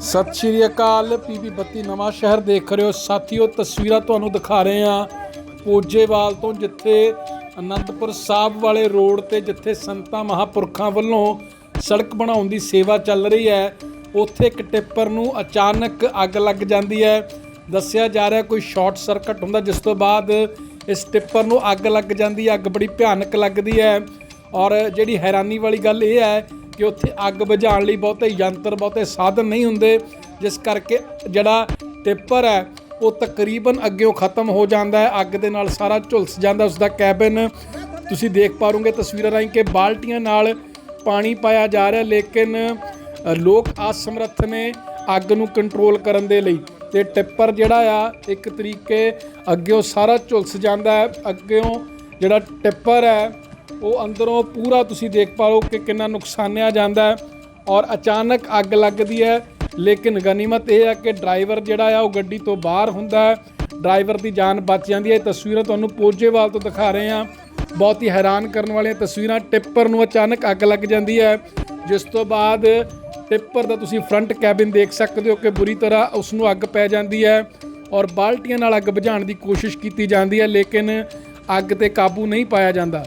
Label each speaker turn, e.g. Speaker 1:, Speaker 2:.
Speaker 1: ਸਤਿ ਸ਼੍ਰੀ ਅਕਾਲ, ਪੀਪੀ ਬੱਤੀ ਨਵਾਂ ਸ਼ਹਿਰ ਦੇਖ ਰਹੇ ਹੋ। ਸਾਥੀਓ, ਤਸਵੀਰਾਂ ਤੁਹਾਨੂੰ ਦਿਖਾ ਰਹੇ ਹਾਂ ਪੋਜੇਵਾਲ ਤੋਂ, ਜਿੱਥੇ ਅਨੰਦਪੁਰ ਸਾਹਿਬ ਵਾਲੇ ਰੋਡ ਤੇ, ਜਿੱਥੇ ਸੰਤਾਂ ਮਹਾਪੁਰਖਾਂ ਵੱਲੋਂ ਸੜਕ ਬਣਾਉਣ ਦੀ ਸੇਵਾ ਚੱਲ ਰਹੀ ਹੈ, ਉੱਥੇ ਇੱਕ ਟਿੱਪਰ ਨੂੰ ਅਚਾਨਕ ਅੱਗ ਲੱਗ ਜਾਂਦੀ ਹੈ। ਦੱਸਿਆ ਜਾ ਰਿਹਾ, ਕੋਈ ਸ਼ਾਰਟ ਸਰਕਟ ਹੁੰਦਾ, ਜਿਸ ਤੋਂ ਬਾਅਦ ਇਸ ਟਿੱਪਰ ਨੂੰ ਅੱਗ ਲੱਗ ਜਾਂਦੀ ਹੈ, ਅੱਗ ਬੜੀ ਭਿਆਨਕ ਲੱਗਦੀ ਹੈ। ਔਰ ਜਿਹੜੀ ਹੈਰਾਨੀ ਵਾਲੀ ਗੱਲ ਇਹ ਹੈ ਕਿ ਉੱਥੇ ਅੱਗ ਬੁਝਾਉਣ ਲਈ ਬਹੁਤੇ ਯੰਤਰ, ਬਹੁਤੇ ਸਾਧਨ ਨਹੀਂ ਹੁੰਦੇ, ਜਿਸ ਕਰਕੇ ਜਿਹੜਾ ਟਿੱਪਰ ਹੈ, ਉਹ ਤਕਰੀਬਨ ਅੱਗਿਓਂ ਖਤਮ ਹੋ ਜਾਂਦਾ ਹੈ, ਅੱਗ ਦੇ ਨਾਲ ਸਾਰਾ ਝੁਲਸ ਜਾਂਦਾ ਉਸ ਦਾ ਕੈਬਨ ਤੁਸੀਂ ਦੇਖ ਪਾਰੋਗੇ ਤਸਵੀਰਾਂ ਰਾਹੀਂ ਕਿ ਬਾਲਟੀਆਂ ਨਾਲ ਪਾਣੀ ਪਾਇਆ ਜਾ ਰਿਹਾ, ਲੇਕਿਨ ਲੋਕ ਅਸਮਰੱਥ ਨੇ ਅੱਗ ਨੂੰ ਕੰਟਰੋਲ ਕਰਨ ਦੇ ਲਈ ਤੇ ਟਿੱਪਰ ਜਿਹੜਾ ਆ, ਇੱਕ ਤਰੀਕੇ ਅੱਗਿਓਂ ਸਾਰਾ ਝੁਲਸ ਜਾਂਦਾ ਹੈ, ਅੱਗਿਓਂ ਜਿਹੜਾ ਟਿੱਪਰ ਹੈ ਉਹ ਅੰਦਰੋਂ ਪੂਰਾ ਤੁਸੀਂ ਦੇਖ ਪਾਓ ਕਿ ਕਿੰਨਾ ਨੁਕਸਾਨਿਆ ਜਾਂਦਾ ਹੈ ਔਰ ਅਚਾਨਕ ਅੱਗ ਲੱਗਦੀ ਹੈ। ਲੇਕਿਨ ਗਨੀਮਤ ਇਹ ਹੈ ਕਿ ਡਰਾਈਵਰ ਜਿਹੜਾ ਆ, ਉਹ ਗੱਡੀ ਤੋਂ ਬਾਹਰ ਹੁੰਦਾ ਹੈ। ਡਰਾਈਵਰ ਦੀ ਜਾਨ ਬਚ ਜਾਂਦੀ ਹੈ। ਇਹ ਤਸਵੀਰਾਂ ਤੁਹਾਨੂੰ ਪੋਜੇਵਾਲ ਤੋਂ ਦਿਖਾ ਰਹੇ ਹਾਂ। ਬਹੁਤ ਹੀ ਹੈਰਾਨ ਕਰਨ ਵਾਲੀਆਂ ਤਸਵੀਰਾਂ, ਟਿੱਪਰ ਨੂੰ ਅਚਾਨਕ ਅੱਗ ਲੱਗ ਜਾਂਦੀ ਹੈ। ਜਿਸ ਤੋਂ ਬਾਅਦ ਟਿੱਪਰ ਦਾ ਤੁਸੀਂ ਫਰੰਟ ਕੈਬਿਨ ਦੇਖ ਸਕਦੇ ਹੋ ਕਿ ਬੁਰੀ ਤਰ੍ਹਾਂ ਉਸ ਨੂੰ ਅੱਗ ਪੈ ਜਾਂਦੀ ਹੈ ਔਰ ਬਾਲਟੀਆਂ ਨਾਲ ਅੱਗ ਬੁਝਾਉਣ ਦੀ ਕੋਸ਼ਿਸ਼ ਕੀਤੀ ਜਾਂਦੀ ਹੈ, ਲੇਕਿਨ ਅੱਗ ਤੇ ਕਾਬੂ ਨਹੀਂ ਪਾਇਆ ਜਾਂਦਾ।